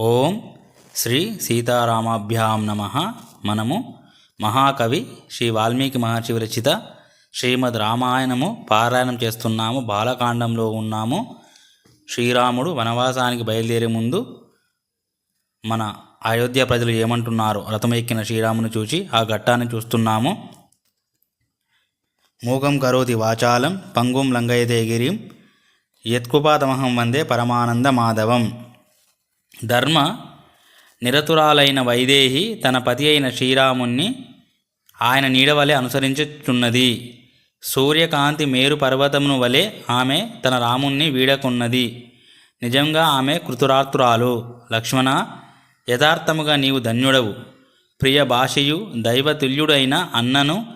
ఓం శ్రీ సీతారామాభ్యాం నమ. మనము మహాకవి శ్రీ వాల్మీకి మహర్షి విరచిత శ్రీమద్ రామాయణము పారాయణం చేస్తున్నాము. బాలకాండంలో ఉన్నాము. శ్రీరాముడు వనవాసానికి బయలుదేరే ముందు మన అయోధ్య ప్రజలు ఏమంటున్నారు రథమెక్కిన శ్రీరాముని చూసి ఆ ఘట్టాన్ని చూస్తున్నాము. మూకం కరోతి వాచాలం పంగుం లంఘయతే గిరిం వందే పరమానంద మాధవం. ధర్మ నిరతురాలైన వైదేహి తన పతి అయిన శ్రీరాముణ్ణి ఆయన నీడవలె అనుసరించుచున్నది. సూర్యకాంతి మేరు పర్వతమును వలె ఆమె తన రాముణ్ణి వీడకున్నది. నిజంగా ఆమె కృతురాత్రురాలు. లక్ష్మణ యథార్థముగా నీవు ధన్యుడవు. ప్రియ భాషయు దైవతుల్యుడైన అన్నను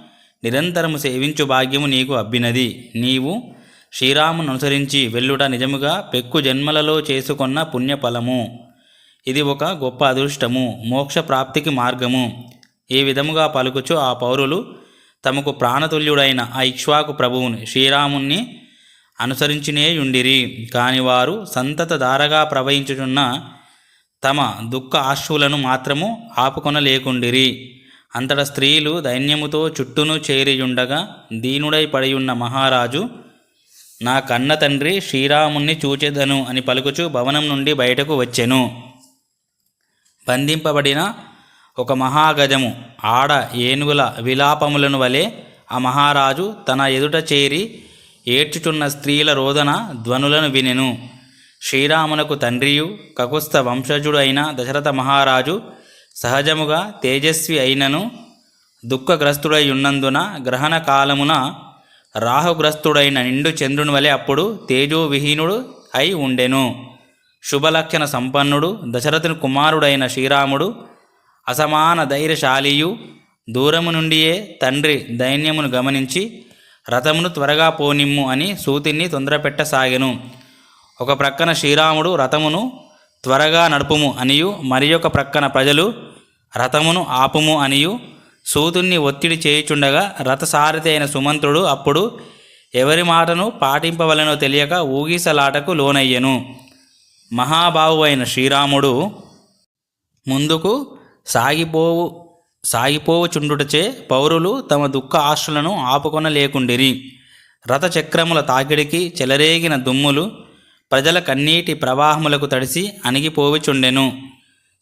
నిరంతరము సేవించు భాగ్యము నీకు అబ్బినది. నీవు శ్రీరామును అనుసరించి వెళ్ళుట నిజముగా పెక్కు జన్మలలో చేసుకొన్న పుణ్యఫలము. ఇది ఒక గొప్ప అదృష్టము మోక్ష ప్రాప్తికి మార్గము. ఈ విధముగా పలుకుచు ఆ పౌరులు తమకు ప్రాణతుల్యుడైన ఆ ఇక్ష్వాకు ప్రభువుని శ్రీరాముణ్ణి అనుసరించినేయుండిరి కాని వారు సంతత ధారగా ప్రవహించుచున్న తమ దుఃఖ ఆశువులను మాత్రము ఆపుకొనలేకుండిరి. అంతట స్త్రీలు దైన్యముతో చుట్టూను చేరియుండగా దీనుడై పడియున్న మహారాజు నా కన్న తండ్రి శ్రీరాముణ్ణి చూచెదను అని పలుకుచు భవనం నుండి బయటకు వచ్చెను. బంధింపబడిన ఒక మహాగజము ఆడ ఏనుగుల విలాపములను వలె ఆ మహారాజు తన ఎదుట చేరి ఏడ్చుచున్న స్త్రీల రోదన ధ్వనులను వినెను. శ్రీరామునకు తండ్రియు కకుస్థ వంశజుడు అయిన దశరథ మహారాజు సహజముగా తేజస్వి అయినను దుఃఖగ్రస్తుడై ఉన్నందున గ్రహణ కాలమున రాహుగ్రస్తుడైన నిండు చంద్రుని వలె అప్పుడు తేజోవిహీనుడు అయి ఉండెను. శుభలక్షణ సంపన్నుడు దశరథుని కుమారుడైన శ్రీరాముడు అసమాన ధైర్యశాలియు దూరము నుండియే తండ్రి దైన్యమును గమనించి రథమును త్వరగా పోనిమ్ము అని సూతిని తొందరపెట్టసాగెను. ఒక ప్రక్కన శ్రీరాముడు రథమును త్వరగా నడుపుము అనియు మరి ఒక ప్రక్కన ప్రజలు రథమును ఆపుము అనియు సూతుణ్ణి ఒత్తిడి చేయుచుండగా రథసారథి అయిన సుమంత్రుడు అప్పుడు ఎవరి మాటను పాటింపవలనో తెలియక ఊగిసలాటకు లోనయ్యెను. మహాబాహు అయిన శ్రీరాముడు ముందుకు సాగిపోవు సాగిపోవుచుండుటచే పౌరులు తమ దుఃఖ ఆశలను ఆపుకొనలేకుండిరి. రథచక్రముల తాకిడికి చెలరేగిన దుమ్ములు ప్రజల కన్నీటి ప్రవాహములకు తడిసి అణిగిపోవుచుండెను.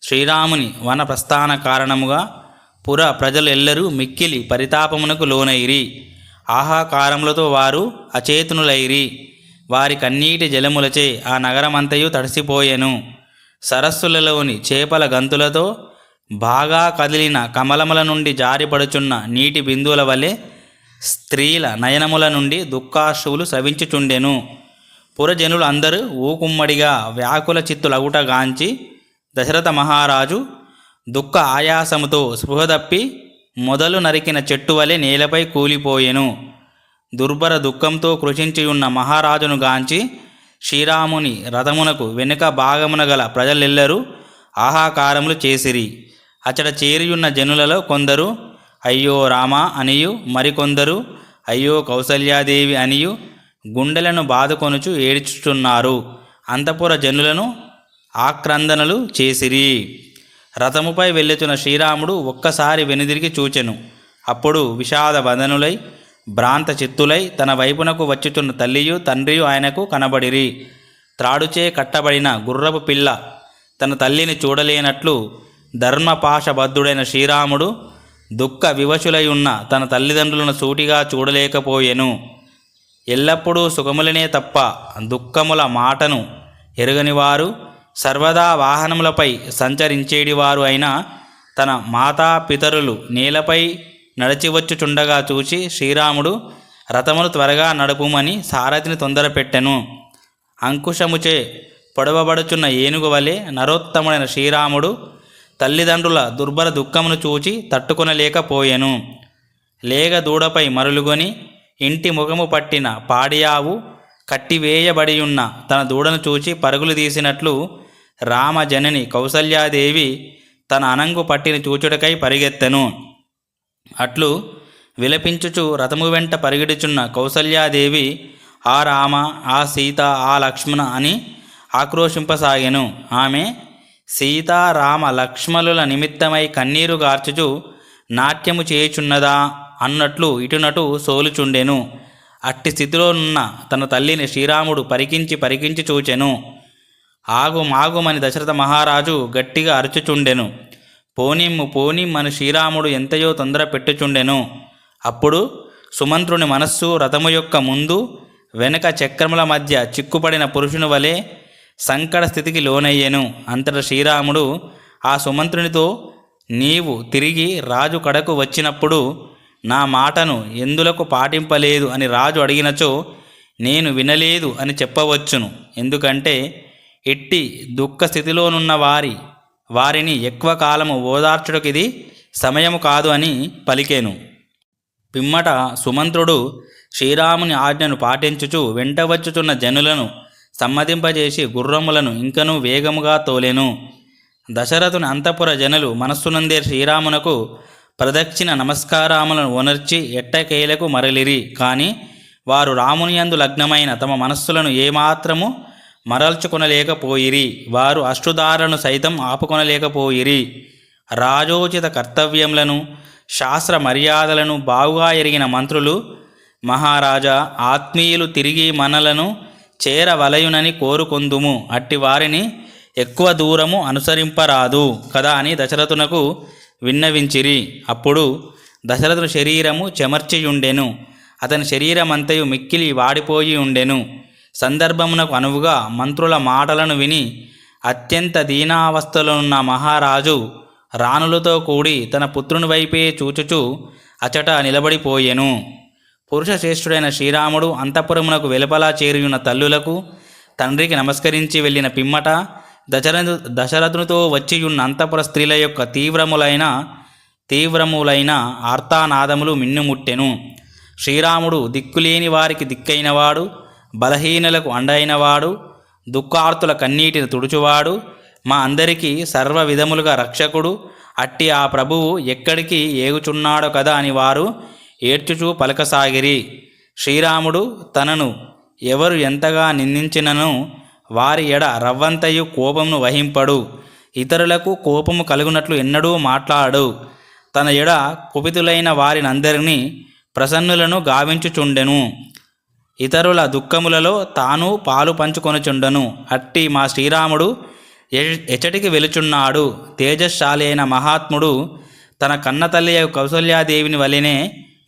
శ్రీరాముని వన ప్రస్థాన కారణముగా పుర ప్రజలెల్లరూ మిక్కిలి పరితాపమునకు లోనైరి. ఆహాకారములతో వారు అచేతనులైరి. వారి కన్నీటి జలములచే ఆ నగరమంతయు తడిసిపోయెను. సరస్సులలోని చేపల గంతులతో బాగా కదిలిన కమలముల నుండి జారిపడుచున్న నీటి బిందువుల వలె స్త్రీల నయనముల నుండి దుఃఖాశువులు సవించుచుండెను పురజనులు అందరూ ఊకుమ్మడిగా వ్యాకుల చిత్తులగుటగాంచి దశరథ మహారాజు దుఃఖ ఆయాసముతో స్పృహదప్పి మొదలు నరికిన చెట్టు వలె నేలపై కూలిపోయెను. దుర్భర దుఃఖంతో కృషించి ఉన్న మహారాజును గాంచి శ్రీరాముని రథమునకు వెనుక భాగమున గల ప్రజలెల్లరూ ఆహాకారములు చేసిరి. అచ్చట చేరియున్న జనులలో కొందరు అయ్యో రామా అనియు మరికొందరు అయ్యో కౌసల్యాదేవి అనియు గుండెలను బాదుకొనుచు ఏడ్చుచున్నారు. అంతపుర జనులను ఆక్రందనలు చేసిరి. రథముపై వెళ్ళుచున్న శ్రీరాముడు ఒక్కసారి వెనుదిరిగి చూచెను. అప్పుడు విషాద బంధనులై భ్రాంత చిత్తులై తన వైపునకు వచ్చుచున్న తల్లియు తండ్రియు ఆయనకు కనబడిరి. త్రాడుచే కట్టబడిన గుర్రపు పిల్ల తన తల్లిని చూడలేనట్లు ధర్మపాశబద్ధుడైన శ్రీరాముడు దుఃఖ వివశులై ఉన్న తన తల్లిదండ్రులను సూటిగా చూడలేకపోయెను. ఎల్లప్పుడూ సుఖములనే తప్ప దుఃఖముల మాటను ఎరుగనివారు సర్వదా వాహనములపై సంచరించేడివారు అయిన తన మాతా పితరులు నేలపై నడిచివచ్చుచుండగా చూసి శ్రీరాముడు రథమును త్వరగా నడుపుమని సారథిని తొందరపెట్టెను. అంకుశముచే పొడవబడుచున్న ఏనుగు వలె నరోత్తముడైన శ్రీరాముడు తల్లిదండ్రుల దుర్భర దుఃఖమును చూచి తట్టుకొనలేకపోయెను. లేగ దూడపై మరులుగొని ఇంటి ముఖము పట్టిన పాడియావు కట్టివేయబడియున్న తన దూడను చూచి పరుగులు తీసినట్లు రామజనని కౌసల్యాదేవి తన అనంగు పట్టిన చూచుటకై పరిగెత్తెను. అట్లు విలపించుచు రథము వెంట పరిగెడుచున్న కౌసల్యాదేవి ఆ రామ ఆ సీత ఆ లక్ష్మణ అని ఆక్రోశింపసాగెను. ఆమె సీతారామ లక్ష్మణుల నిమిత్తమై కన్నీరు గార్చుచు నాట్యము చేయుచున్నదా అన్నట్లు ఇటునటు సోలుచుండెను. అట్టి స్థితిలోనున్న తన తల్లిని శ్రీరాముడు పరికించి పరికించి చూచెను. ఆగు మాగుమని దశరథ మహారాజు గట్టిగా అరుచుచుండెను. పోనిమ్ము పోనిమ్మని శ్రీరాముడు ఎంతయో తొందర పెట్టుచుండెను. అప్పుడు సుమంత్రుని మనస్సు రథము యొక్క ముందు వెనుక చక్రముల మధ్య చిక్కుపడిన పురుషుని వలె సంకట స్థితికి లోనయ్యెను. అంతట శ్రీరాముడు ఆ సుమంత్రునితో నీవు తిరిగి రాజు కడకు వచ్చినప్పుడు నా మాటను ఎందులకు పాటింపలేదు? అని రాజు అడిగినచో నేను వినలేదు అని చెప్పవచ్చును. ఎందుకంటే ఎట్టి దుఃఖ స్థితిలోనున్న వారి వారిని ఎక్కువ కాలము ఓదార్చుటకు ఇది సమయము కాదు అని పలికేను. పిమ్మట సుమంత్రుడు శ్రీరాముని ఆజ్ఞను పాటించుచు వెంట వచ్చుచున్న జనులను సమ్మతింపజేసి గుర్రములను ఇంకనూ వేగముగా తోలెను. దశరథుని అంతఃపుర జనులు మనస్సునందే శ్రీరామునకు ప్రదక్షిణ నమస్కారములను ఒనర్చి ఎట్టకేలకు మరలిరి. కానీ వారు రాముని యందు లగ్నమైన తమ మనస్సులను ఏమాత్రము మరల్చుకొనలేకపోయిరి. వారు అష్టుదారులను సైతం ఆపుకొనలేకపోయిరి. రాజోచిత కర్తవ్యములను శాస్త్ర మర్యాదలను బావుగా ఎరిగిన మంత్రులు మహారాజా ఆత్మీయులు తిరిగి మనలను చేరవలయునని కోరుకొందుము. అట్టి వారిని ఎక్కువ దూరము అనుసరింపరాదు కదా అని దశరథునకు విన్నవించిరి. అప్పుడు దశరథుని శరీరము చెమర్చియుండెను. అతని శరీరమంతయు మిక్కిలి వాడిపోయి ఉండెను సందర్భమునకు అనువుగా మంత్రుల మాటలను విని అత్యంత దీనావస్థలోనున్న మహారాజు రాణులతో కూడి తన పుత్రుని వైపే చూచుచూ అచట నిలబడిపోయెను. పురుష శ్రేష్ఠుడైన శ్రీరాముడు అంతఃపురమునకు వెలుపలా చేరియున్న తల్లులకు తండ్రికి నమస్కరించి వెళ్ళిన పిమ్మట దశరథు దశరథునితో వచ్చియున్న అంతఃపుర స్త్రీల యొక్క తీవ్రములైన తీవ్రములైన ఆర్తానాదములు మిన్నుముట్టెను. శ్రీరాముడు దిక్కులేని వారికి దిక్కైనవాడు బలహీనులకు అండైనవాడు దుఃఖార్తుల కన్నీటిని తుడుచువాడు మా అందరికీ సర్వ విధములుగా రక్షకుడు. అట్టి ఆ ప్రభువు ఎక్కడికి ఏగుచున్నాడో కదా అని వారు ఏడ్చుచూ పలకసాగిరి. శ్రీరాముడు తనను ఎవరు ఎంతగా నిందించినను వారి ఎడ రవ్వంతయు కోపమును వహింపడు. ఇతరులకు కోపము కలుగునట్లు ఎన్నడూ మాట్లాడు. తన ఎడ కుపితులైన వారినందరినీ ప్రసన్నులను గావించుచుండెను. ఇతరుల దుఃఖములలో తాను పాలు పంచుకొనుచుండను. అట్టి మా శ్రీరాముడు ఎచ్చటికి ఎచటికి వెలుచున్నాడు. తేజశాలి అయిన మహాత్ముడు తన కన్నతల్లి కౌసల్యాదేవిని వలెనే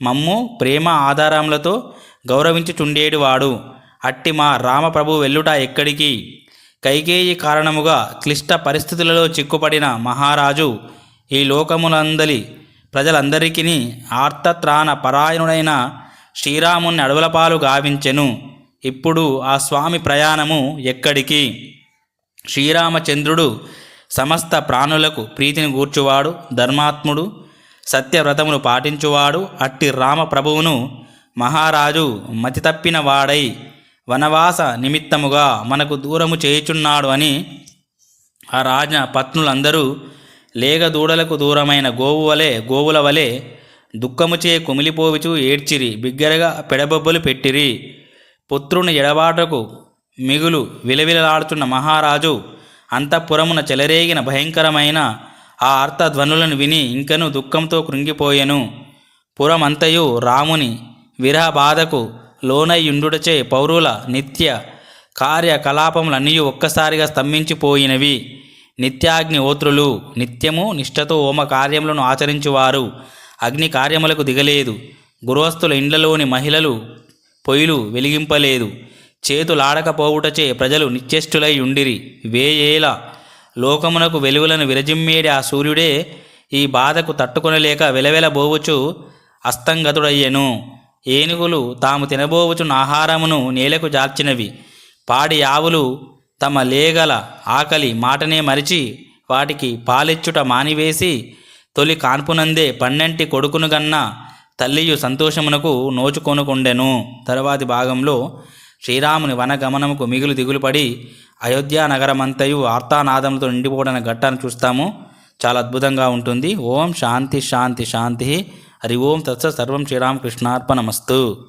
మమ్ము ప్రేమ ఆధారములతో గౌరవించుచుండేటివాడు అట్టి మా రామప్రభు వెల్లుట ఎక్కడికి? కైకేయి కారణముగా క్లిష్ట పరిస్థితులలో చిక్కుపడిన మహారాజు ఈ లోకములందలి ప్రజలందరికీ ఆర్తత్రాణ పరాయణుడైన శ్రీరాముని అడవులపాలు గావించెను. ఇప్పుడు ఆ స్వామి ప్రయాణము ఎక్కడికి? శ్రీరామచంద్రుడు సమస్త ప్రాణులకు ప్రీతిని గూర్చువాడు ధర్మాత్ముడు సత్యవ్రతమును పాటించువాడు అట్టి రామప్రభువును మహారాజు మతి తప్పిన వాడై వనవాస నిమిత్తముగా మనకు దూరము చేయుచున్నాడు అని ఆ రాజ పత్నులందరూ లేగ దూడలకు దూరమైన గోవు వలె గోవుల వలె దుఃఖముచే కుమిలిపోవిచూ ఏడ్చిరి బిగ్గరగా పెడబొబ్బలు పెట్టిరి. పుత్రుని ఎడబాటకు మిగులు విలవిలలాడుతున్న మహారాజు అంతఃపురమున చెలరేగిన భయంకరమైన ఆ అర్థధ్వనులను విని ఇంకను దుఃఖంతో కృంగిపోయెను. పురమంతయు రాముని విరహ బాధకు లోనయ్యుండుటచే పౌరుల నిత్య కార్యకలాపములన్నీ ఒక్కసారిగా స్తంభించిపోయినవి. నిత్యాగ్ని ఓత్రులు నిత్యము నిష్ఠతో హోమ కార్యములను ఆచరించువారు. అగ్ని కార్యములకు దిగలేదు. గృహస్థుల ఇండ్లలోని మహిళలు పొయ్యిలు వెలిగింపలేదు. చేతులాడకపోవుటచే ప్రజలు నిశ్చేష్టులై ఉండిరి. వేయేల లోకమునకు వెలుగులను విరజిమ్మేడి ఆ సూర్యుడే ఈ బాధకు తట్టుకొనలేక వెలవెలబోవుచు అస్తంగతుడయ్యెను. ఏనుగులు తాము తినబోవుచున్న ఆహారమును నేలకు జార్చినవి పాడి ఆవులు తమ లేగల ఆకలి మాటనే మరిచి వాటికి పాలిచ్చుట మానివేసి తొలి కాన్పునందే పన్నెంటి కొడుకును గన్న తల్లియు సంతోషమునకు నోచుకొనుకుండెను. తరువాతి భాగంలో శ్రీరాముని వనగమనముకు మిగులు దిగులుపడి అయోధ్యా నగరమంతయు ఆర్తానాదములతో నిండిపోవడం ఘట్టాన్ని చూస్తాము. చాలా అద్భుతంగా ఉంటుంది. ఓం శాంతి శాంతి శాంతి. హరి ఓం తత్స సర్వం శ్రీరామకృష్ణార్పణమస్తు.